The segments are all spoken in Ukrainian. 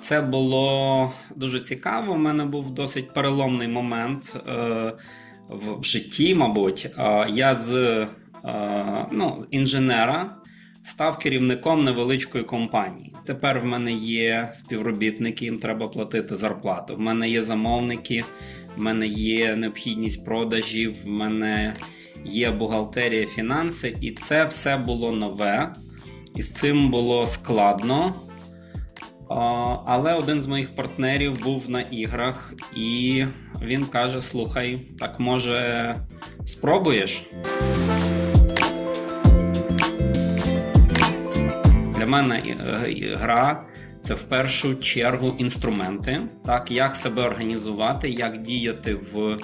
Це було дуже цікаво. У мене був досить переломний момент е, в, житті, мабуть. Е, я з е, ну, інженера став керівником невеличкої компанії. Тепер в мене є співробітники, їм треба платити зарплату. В мене є замовники, в мене є необхідність продажів, в мене є бухгалтерія, фінанси, і це все було нове. І з цим було складно. Але один з моїх партнерів був на іграх, і він каже: Слухай, так може спробуєш? Для мене е, гра це в першу чергу інструменти, так, як себе організувати, як діяти в е,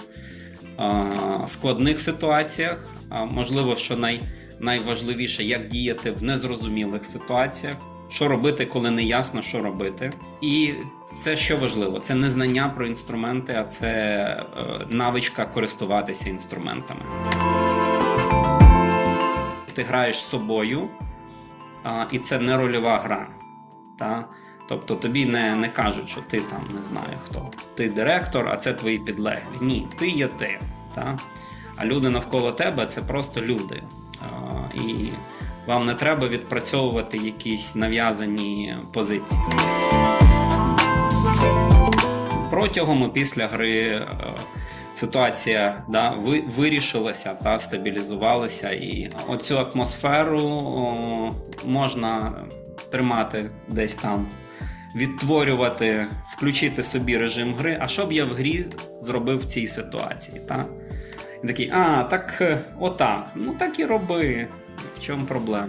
складних ситуаціях. Можливо, що най, найважливіше, як діяти в незрозумілих ситуаціях. Що робити, коли не ясно, що робити. І це що важливо, це не знання про інструменти, а це е, навичка користуватися інструментами. Ти граєш з собою, і це не рольова гра. Та? Тобто тобі не, не кажуть, що ти там не знаю хто. Ти директор, а це твої підлеглі. Ні, ти є ти. Та? А люди навколо тебе це просто люди. І вам не треба відпрацьовувати якісь нав'язані позиції. Протягом і після гри е, ситуація да, вирішилася та стабілізувалася, і оцю атмосферу можна тримати десь там, відтворювати, включити собі режим гри. А що б я в грі зробив в цій ситуації? Та? І такий, а, так е, отак. Ну так і роби. В чому проблема?